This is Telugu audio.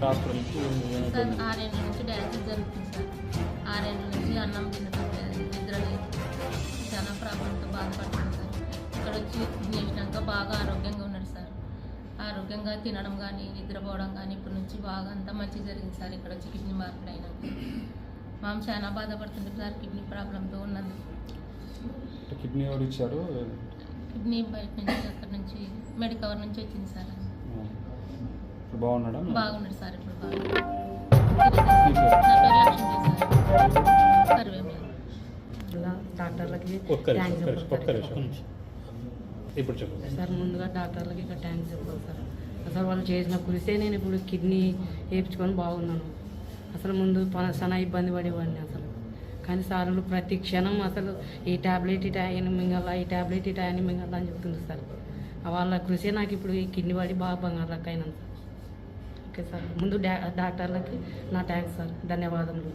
హాస్పిటల్ సార్ ఆరేళ్ళ నుంచి డయాలసిస్ జరుగుతుంది సార్ ఆరేళ్ళ నుంచి అన్నం తినడం లేదు నిద్ర లేదు వచ్చి చేసినాక బాగా ఆరోగ్యంగా ఉన్నాడు సార్. ఆరోగ్యంగా తినడం కానీ నిద్రపోవడం కానీ ఇప్పటి నుంచి బాగా అంతా మంచి జరిగింది సార్. ఇక్కడ వచ్చి కిడ్నీ మార్పిడి అయినాక. మామ చాలా బాధపడుతుంది సార్ కిడ్నీ ప్రాబ్లంతో ఉన్నది. కిడ్నీ ఎవరు ఇచ్చారు? కిడ్నీ బయట నుంచి అక్కడ నుంచి మెడికవర్ నుంచి వచ్చింది సార్? బాగున్నాడా బాగున్నాడు సార్ ఇప్పుడు బాగా. నా పేరు లక్ష్మీ సార్. కరివేమి ఇలా డాక్టర్లకి ఇప్పుడు చెప్పు సార్ ముందుగా డాక్టర్లకి ఇక్కడ థ్యాంక్స్ చెప్పాలి సార్. అసలు వాళ్ళు చేసిన కురిసే నేను ఇప్పుడు కిడ్నీ వేయించుకొని బాగున్నాను. అసలు ముందు ప- చాలా ఇబ్బంది పడేవాడిని అసలు. కానీ సార్లు ప్రతి క్షణం అసలు ఈ ట్యాబ్లెట్ ఈ ఆయన మింగల ఈ ట్యాబ్లెట్ ఈ ఆయన మింగల అని చెప్తుంది సార్. వాళ్ళ కృషే నాకు ఇప్పుడు ఈ కిడ్నీ పడి బాగా బంగారు అయినాను సార్. ఓకే సార్ ముందు డాక్టర్లకి నా థ్యాంక్స్ సార్. ధన్యవాదములు.